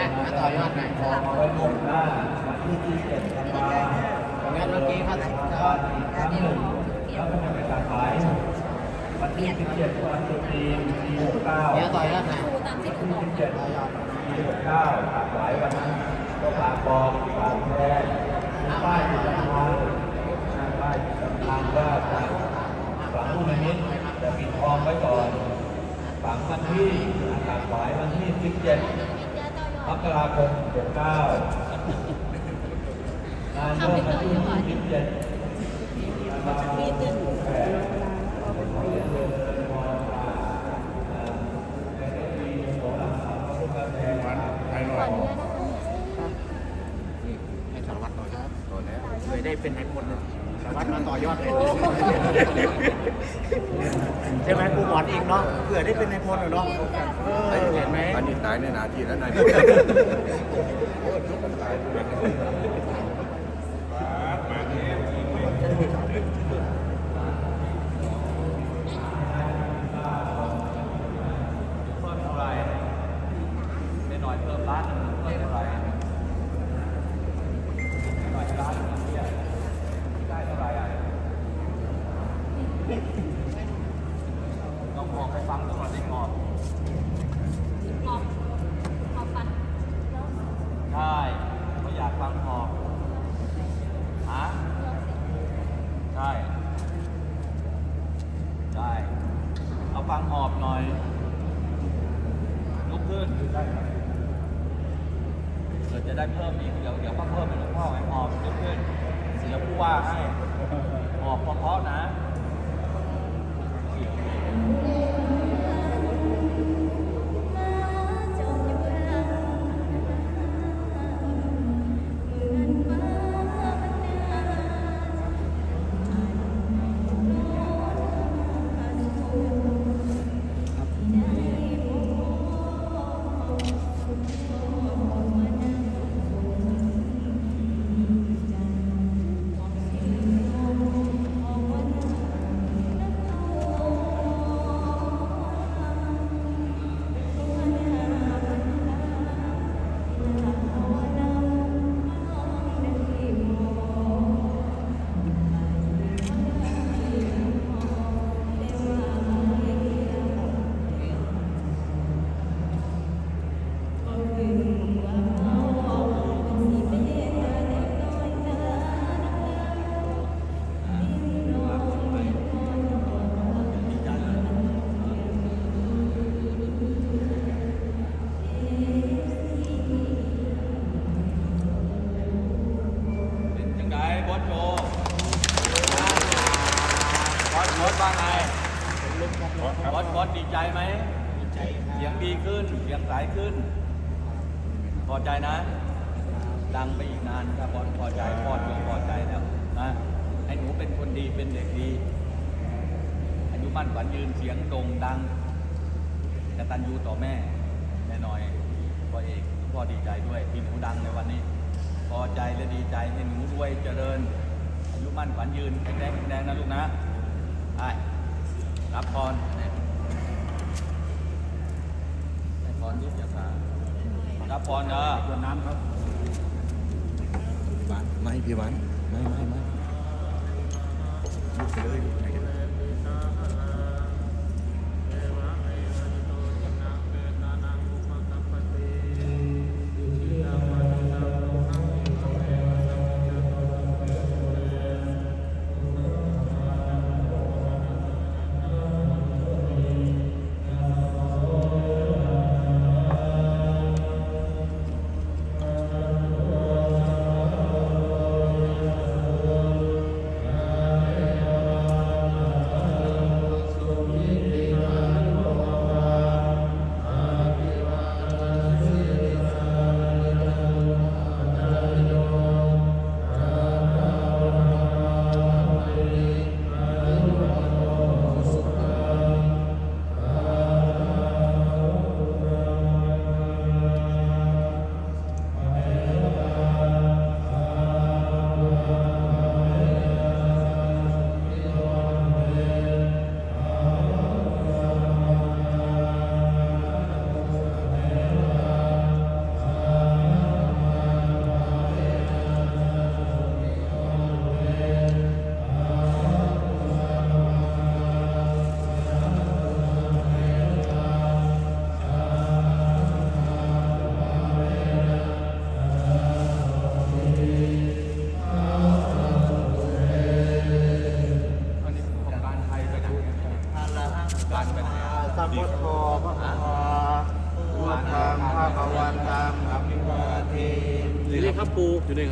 งี้ยมาต่อยอดหน่อยขอเอาไว้ลงานเมื่อกี้เขาทอดอีกครั้งหนึ่งแล้วก็จะไปตัดขายวันที่สิบเจ็ดวันตรุษจีนปีหกเก้าเดี๋ยวต่อยอดหน่อยดูตามที่คุณบอกสิบเจ็ดปีหกเก้าตัดขายวันนั้นก็ฝากบอกฝากแทนป้ายประจำทางป้ายประจำทางว่าทางฝังผู้นิมิตจะปิดทองไว้ก่อนฝังวันที่ตัดขายวันที่สิบเจ็ด มกราคม69งานเริ่มวันที่27ธันวาคม68เรียนเชิญมอญาในปีของเราพระพุทธแทนวันไทยหน่อยให้สาร วัตรต่อยอดต่อแล้วเคยได้เป็นนายพลเลยสารวัตรมาต่อยอดเลยใช่ไหมครูหมอนเองเนาะเผื่อได้เป็นนายพลเหรอเนาะเออเห็นไหม อันนี้ตายในนาทีแล้วนาย เพิ่มเท่าไหร่ไม่หน่อยเพิ่มล้านหนึ่งเพิ่มเท่าไหร่หน่อยล้านหนึ่งเนี่ยได้เท่าไหร่อะต้องบอกให้ฟังตลอดได้ก่อน หอบหอบฟัน ใช่ไม่อยากฟังหอบฮะใช่ ใช่ เอา ฟังหอบหน่อยลุกขึ้นได้ครับเกิดจะได้เพิ่มอีกเดี๋ยวเดี๋ยวก็เพิ่มเป็นหลวงพ่อไอ้หอบลุกขึ้นเสียผู้ว่าให้หอบเพราะๆนะเป็น บอสบอสว่าไงบอสบอสดีใจไหมใจคเสียรังบดีขึ้น เสียงใสขึ้น พอใจนะ ดังไปอีกนานถ้าบอสพอใจพอดยงพอใจแล้วนะให้หนูเป็นคนดีเป็นเด็กดี อายุมั่นขวัญยืนเสียงโด่งดังกตัญญูต่อแม่แม่น้อยพ่อเอกพ่อดีใจด้วยที่หนูดังในวันนี้ พอใจและดีใจให้หนูรวยเจริญอายุมั่นขวัญยืนแข็งแรงแข็งแรงนะลูกนะ ไปรับพรได้พรยุทธยาสารับพรเนอะตัวน้ำครับบ้าไม่พี่วันไม่ไม่ไม่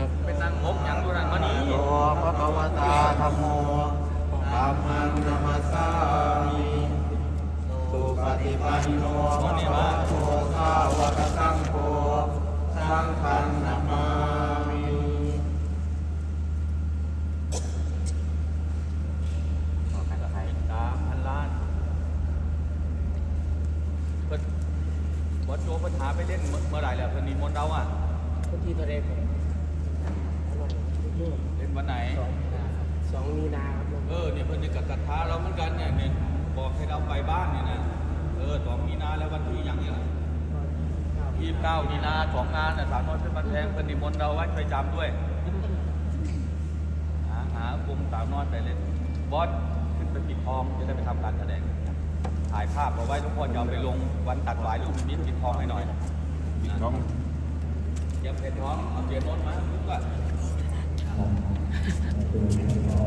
ครับปูอยู่นี่ครับเป็นนางงบอย่างดูนั่นมานี่โตพระภวตาธรรมโมธรรมังนามัสสามิสุปฏิปันโนภะคะวะโตสาวกสังโฆสังฆังนามามิสามพันล้านเปิดวัดโจปัญหาไปเล่นเมื่อเมื่อไหร่แล้วเพิ่นนิมนต์เราอะคนที่ทะเลผมเล่น วันไหนสองมีนาครับเออเนี่ยเพิ่นจะกัดกัดท้าเราเหมือนกันเนี่ยเนี่ยบอกให้เราไปบ้านเนี่ยนะเออสองมีนาแล้ววันที่ยังเนี่ยยี่สิบเก้ามีนาสองงานน่ะสามน้อยเป็นบันแทงเพิ่นนิมนต์เราไว้ไปจำด้วยหาหากลุ่มสาวน้อยไปเล่นบอสขึ้นไปปิดทองจะได้ไปทำการแสดงถ่ายภาพเอาไว้ทุกคนจะเอาไปลงวันตัดหวายลูกนิดปิดทองให้หน่อยน้องเตรียมเพชรทองเอาเตรียมรถมาทุกคน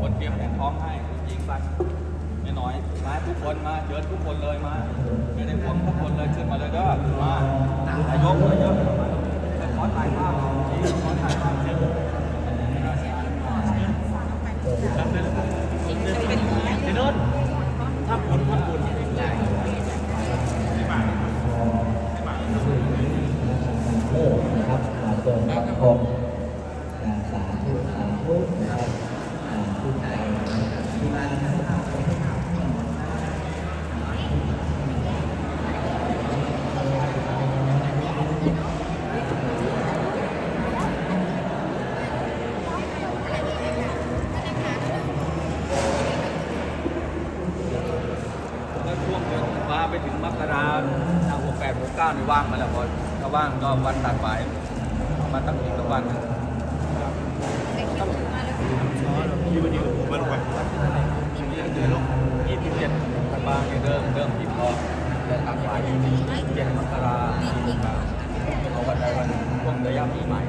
คนเตรียมเพรทองให้ยิงไปไม่น้อยมาทุกคนมาเชิญทุกคนเลยมาไม่ได้ห่วงทุกคนเลยขึ้นมาเลยเด้อมานายกมาเยอะขอถ่ายภาพขอถ่ายภาพจริงเดี๋ยวโน้นถ้าผลพันบุญได้ เลิกนะครับมาเปิดสังคมอ่าสาธุสาธุนะครับอ่าผู้ใจที่มานะครับ ก็ช่วงเดือนมาไปถึงมกราทางหกแปดหกเก้านี่ว่างมาแล้วพอถ้าาวันตัดหมายมาตั้งอีกสักวันหนึ่งที่วันยืนผมไม่ลงไปยี่สิบเจ็ดธันวาเนี่ยเริ่มเริ่มติดพอแต่ตัดหมายยี่สิบเจ็ดมกราเอาวันใดวันหนึ่งพวกระยะปีใหม่